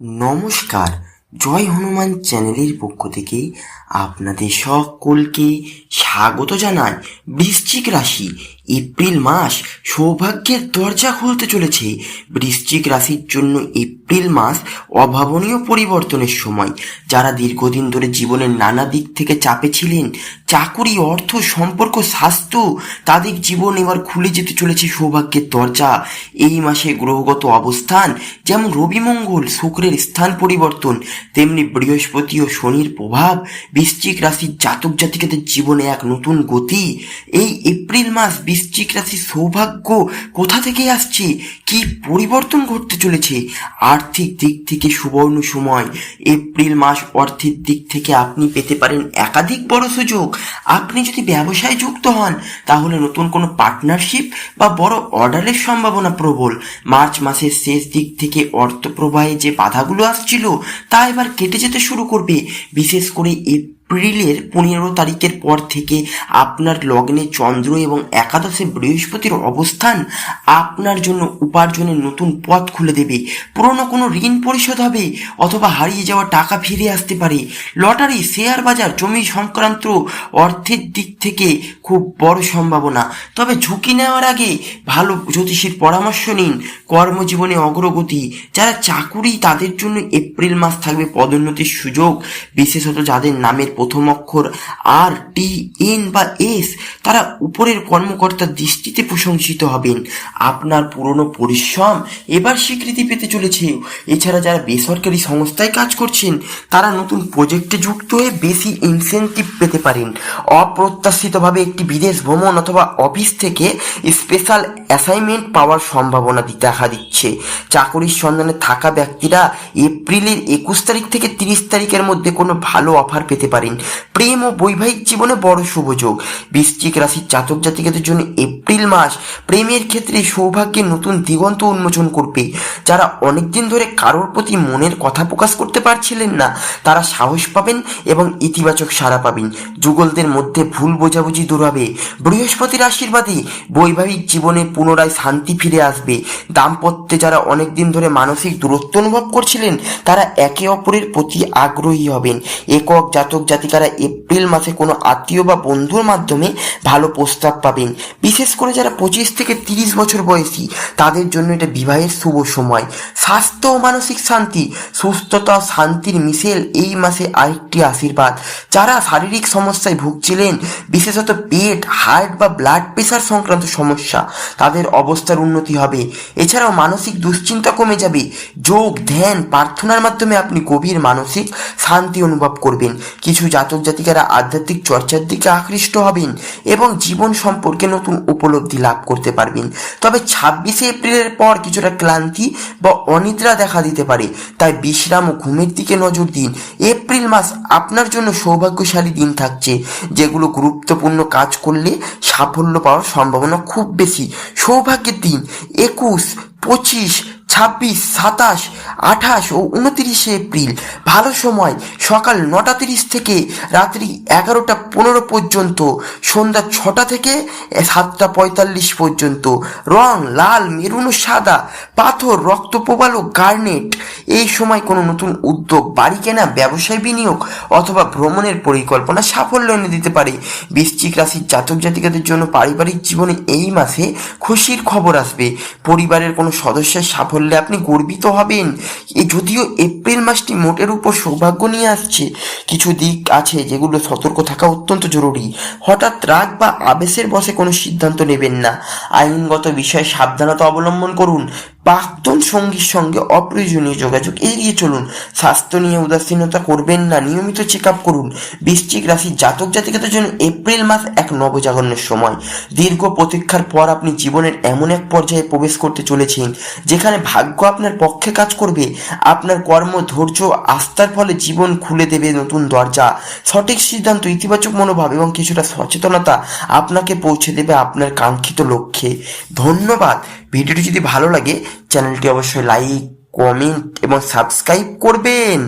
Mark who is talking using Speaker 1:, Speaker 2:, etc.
Speaker 1: নমস্কার জয় হনুমান চ্যানেলের পক্ষ থেকে আপনাদের সকলকে স্বাগত জানায় বৃশ্চিক রাশি এপ্রিল মাস সৌভাগ্যের দরজা খুলতে চলেছে। বৃশ্চিক রাশির জন্য এপ্রিল মাস অভাবনীয় পরিবর্তনের সময়। যারা দীর্ঘদিন ধরে জীবনের নানা দিক থেকে চাপে ছিলেন, চাকুরি, অর্থ, সম্পর্ক, স্বাস্থ্য, তাদের জীবন এবার খুলে যেতে চলেছে সৌভাগ্যের দরজা। এই মাসে গ্রহগত অবস্থান যেমন রবি মঙ্গল, শুক্রের স্থান পরিবর্তন, তেমনি বৃহস্পতি ও শনির প্রভাব বৃশ্চিক রাশির জাতক জাতিকাদের জীবনে এক নতুন গতি। এই এপ্রিল মাস বৃশ্চিক রাশির সৌভাগ্য কোথা থেকে আসছে? কি পরিবর্তন ঘটতে চলেছে? আর্থিক দিক থেকে সুবর্ণ সময়। এপ্রিল মাস অর্থের দিক থেকে আপনি পেতে পারেন একাধিক বড় সুযোগ। আপনি যদি ব্যবসায় যুক্ত হন, তাহলে নতুন কোনো পার্টনারশিপ বা বড় অর্ডারের সম্ভাবনা প্রবল। মার্চ মাসের শেষ দিক থেকে অর্থ প্রবাহে যে বাধাগুলো আসছিল, তা এবার কেটে যেতে শুরু করবে। বিশেষ করে এপ্রিলের পনেরো তারিখের পর থেকে আপনার লগ্নে চন্দ্র এবং একাদশে বৃহস্পতির অবস্থান আপনার জন্য উপার্জনের নতুন পথ খুলে দেবে। পুরনো কোনো ঋণ পরিশোধ হবে অথবা হারিয়ে যাওয়া টাকা ফিরে আসতে পারে। লটারি, শেয়ার বাজার, জমি সংক্রান্ত অর্থের দিক থেকে খুব বড় সম্ভাবনা। তবে ঝুঁকি নেওয়ার আগে ভালো জ্যোতিষীর পরামর্শ নিন। কর্মজীবনে অগ্রগতি। যারা চাকুরি, তাদের জন্য এপ্রিল মাস থাকবে পদোন্নতির সুযোগ। বিশেষত যাদের নামের প্রথম অক্ষর আর, টি, এন বা এস তারা উপরের কর্মকর্তার দৃষ্টিতে প্রশংসিত হবেন। আপনার পুরনো পরিশ্রম এবার স্বীকৃতি পেতে চলেছে। এছাড়া যারা বেসরকারি সংস্থায় কাজ করছেন, তারা নতুন প্রজেক্টে যুক্ত হয়ে বেশি ইনসেন্টিভ পেতে পারেন। অপ্রত্যাশিতভাবে একটি বিদেশ ভ্রমণ অথবা অফিস থেকে স্পেশাল অ্যাসাইনমেন্ট পাওয়ার সম্ভাবনা দেখা দিচ্ছে। চাকরির সন্ধানে থাকা ব্যক্তিরা এপ্রিলের একুশ তারিখ থেকে তিরিশ তারিখের মধ্যে কোনো ভালো অফার পেতে পারেন প্রেম ও বৈবাহিক জীবনে বড় শুভযোগ বৃশ্চিক রাশির জাতক জাতিকাদের জন্য এপ্রিল মাস প্রেমের ক্ষেত্রে সৌভাগ্যের নতুন দিগন্ত উন্মোচন করবে। যারা অনেকদিন ধরে কারোর প্রতি মনের কথা প্রকাশ করতে পারছিলেন না, তারা সাহস পাবেন এবং ইতিবাচক সাড়া পাবেন। যুগলদের মধ্যে ভুল বোঝাবুঝি দূর হবে। বৃহস্পতির আশীর্বাদে বৈবাহিক জীবনে পুনরায় শান্তি ফিরে আসবে। দাম্পত্যে যারা অনেকদিন ধরে মানসিক দূরত্ব অনুভব করছিলেন, তারা একে অপরের প্রতি আগ্রহী হবেন। একক জাতক জাতিকারা এপ্রিল মাসে কোনো আত্মীয় বা বন্ধুর মাধ্যমে ভালো প্রস্তাব পাবেন। বিশেষ করে যারা পঁচিশ থেকে তিরিশ বছর বয়সী, তাদের জন্য এটা বিবাহের শুভ সময়। স্বাস্থ্য ও মানসিক শান্তি, সুস্থতা শান্তির মিশেল এই মাসে আরেকটি আশীর্বাদ। যারা শারীরিক সমস্যায় ভুগছিলেন, বিশেষত পেট, হার্ট বা ব্লাড প্রেশার সংক্রান্ত সমস্যা, তাদের অবস্থার উন্নতি হবে। এছাড়াও মানসিক দুশ্চিন্তা কমে যাবে। যোগ, ধ্যান, প্রার্থনার মাধ্যমে আপনি গভীর মানসিক শান্তি অনুভব করবেন। কিছু জাতক জাতিকারা আধ্যাত্মিক চর্চার দিকে আকৃষ্ট হবেন এবং জীবন সম্পর্কে নতুন উপলব্ধি লাভ করতে পারবেন। তবে ছাব্বিশে এপ্রিলের পর কিছুটা ক্লান্তি বা অনিদ্রা দেখা দিতে পারে। তাই বিশ্রাম ও ঘুমের দিকে নজর দিন। এপ্রিল মাস আপনার জন্য সৌভাগ্যশালী দিন থাকছে, যেগুলো গুরুত্বপূর্ণ কাজ করলে সাফল্য পাওয়ার সম্ভাবনা খুব বেশি। সৌভাগ্যের দিন একুশ, পঁচিশ ছাব্বিশ, সাতাশ, আঠাশ ও উনতিরিশে এপ্রিল। ভালো সময়। সকাল নটা তিরিশ থেকে রাত্রি এগারোটা পনেরো পর্যন্ত। সন্ধ্যা ছটা থেকে সাতটা পঁয়তাল্লিশ পর্যন্ত। রং লাল, মেরুন ও সাদা, পাথর রক্ত প্রবাল ও গার্নেট। এই সময় কোনো নতুন উদ্যোগ, বাড়ি কেনা, ব্যবসায় বিনিয়োগ অথবা ভ্রমণের পরিকল্পনা সাফল্য এনে দিতে পারে। বৃশ্চিক রাশির জাতক জাতিকাদের জন্য পারিবারিক জীবনে এই মাসে খুশির খবর আসবে। পরিবারের কোনো সদস্যের সাফল্যে আপনি গর্বিত হবেন। যদিও এপ্রিল মাসটি মোটের উপর সৌভাগ্য নিয়ে আসছে। কিছু দিক আছে যেগুলো সতর্ক থাকা অত্যন্ত জরুরি। হঠাৎ রাগ বা আবেশের বসে কোনো সিদ্ধান্ত নেবেন না। আইনগত বিষয়ে সাবধানতা অবলম্বন করুন। প্রাক্তন সঙ্গীর সঙ্গে অপ্রয়োজনীয় যোগাযোগ এড়িয়ে চলুন। স্বাস্থ্য নিয়ে উদাসীনতা করবেন না, নিয়মিত চেক আপ করুন। বৃশ্চিক রাশির জাতক জাতিকাদের জন্য এপ্রিল মাস এক নবজাগরণের সময়। দীর্ঘ প্রতীক্ষার পর আপনি জীবনের এমন এক পর্যায়ে প্রবেশ করতে চলেছেন, যেখানে ভাগ্য আপনার পক্ষে কাজ করবে। আপনার কর্ম, ধৈর্য, আস্থার ফলে জীবন খুলে দেবে নতুন দরজা। সঠিক সিদ্ধান্ত, ইতিবাচক মনোভাব এবং কিছুটা সচেতনতা আপনাকে পৌঁছে দেবে আপনার কাঙ্ক্ষিত লক্ষ্যে। ধন্যবাদ। ভিডিওটি যদি ভালো লাগে চ্যানেলটি অবশ্যই লাইক কমেন্ট এবং সাবস্ক্রাইব করবেন।